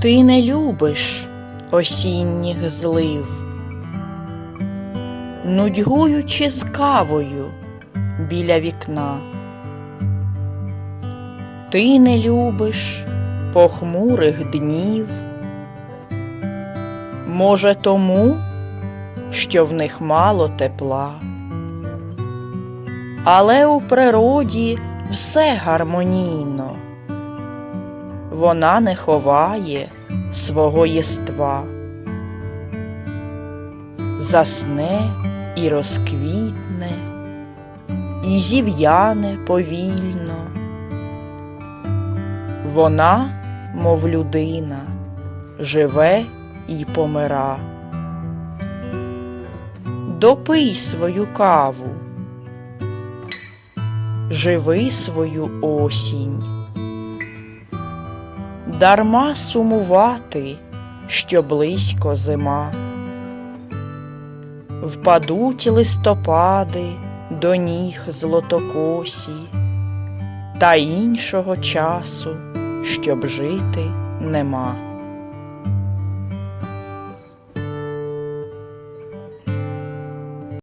Ти не любиш осінніх злив, нудьгуючи з кавою біля вікна. Ти не любиш похмурих днів, може, тому, що в них мало тепла. Але у природі все гармонійно, вона не ховає свого єства, засне і розквітне, і зів'яне повільно. Вона, мов людина, живе і помира. Допий свою каву, живи свою осінь. Дарма сумувати, що близько зима. Впадуть листопади до ніг злотокосі, та іншого часу, щоб жити нема.